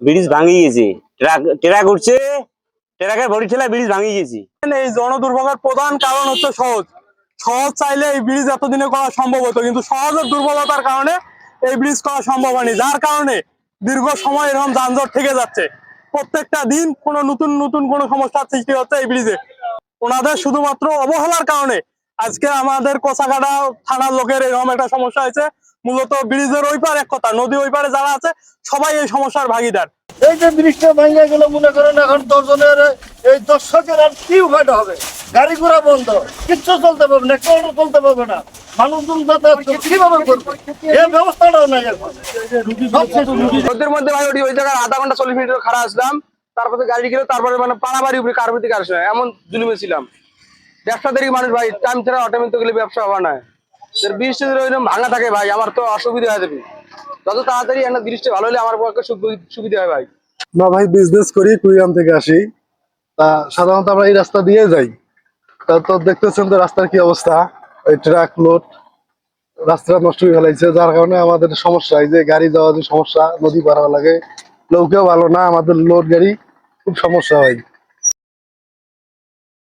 Bridge ভাঙি গেছে। Truck truck উঠছে, ট্রাকের বডি ঠেলা ব্রিজ ভাঙি গেছে। এই জনদুর্ভোগের প্রধান কারণ হচ্ছে সহজ। সহজ চাইলে এই ব্রিজ এতদিনে করা সম্ভব হতো, কিন্তু সহজের দুর্বলতার কারণে এই ব্রিজ করা সম্ভব হয়নি। যার কারণে দীর্ঘ সময় এরকম যানজট থেকে যাচ্ছে। প্রত্যেকটা দিন কোনো নতুন নতুন কোনো সমস্যার সৃষ্টি হচ্ছে এই ব্রিজে। ওনাদের শুধুমাত্র অবহেলার কারণে আজকে আমাদের কোচাঘাটা থানার লোকের এরকম একটা সমস্যা হয়েছে। মূলত ব্রিজের ওই পার এক কথা নদী ওই পারে যারা আছে সবাই এই সমস্যার ভাগিদার। এই যে ব্রিজটা ভেঙে গেল মনে করেন এখন দশজনের এই দর্শকের আর কি উপায়টা হবে? গাড়ি ঘোড়া বন্ধ কিচ্ছু চলতে পারবে না কেউ চলতে পারবে না। মানুষজন যাতায়াত কীভাবে করবে? এই ব্যবস্থাটাও নাই এখন। সব শেষ গেছে। রোদের মধ্যে ভাই ওই জায়গায় আধা ঘণ্টা চল্লিশ মিনিট খারাপ আসলাম তারপরে গাড়ি গেল তারপরে মানে পাড়াবাড়ি উপরে কার প্রতি কার সময় এমন জুলুমে ছিলাম। ব্যবসাদারি মানুষ ভাই টাইম ছাড়া অটোমেটিক গেলে ব্যবসা হওয়া না। এর বৃষ্টি যদি ভাঙা থাকে ভাই, আমার তো অসুবিধা হয়ে যাবে। যত তাড়াতাড়ি একটা বৃষ্টি ভালো হলে আমার সুবিধা হয় ভাই। আমরা ভাই বিজনেস করি কুড়িগ্রাম থেকে আসি। তা সাধারণত আমরা এই রাস্তা দিয়ে যাই। তা তো দেখতেছেন তো রাস্তার কি অবস্থা। ওই ট্রাক লোড রাস্তাটা নষ্ট হয়ে ফেলাইছে, যার কারণে আমাদের সমস্যা। এই যে গাড়ি যাওয়া যে সমস্যা, নদী পার লাগে। নৌকেও ভালো না, আমাদের লোড গাড়ি খুব সমস্যা হয়।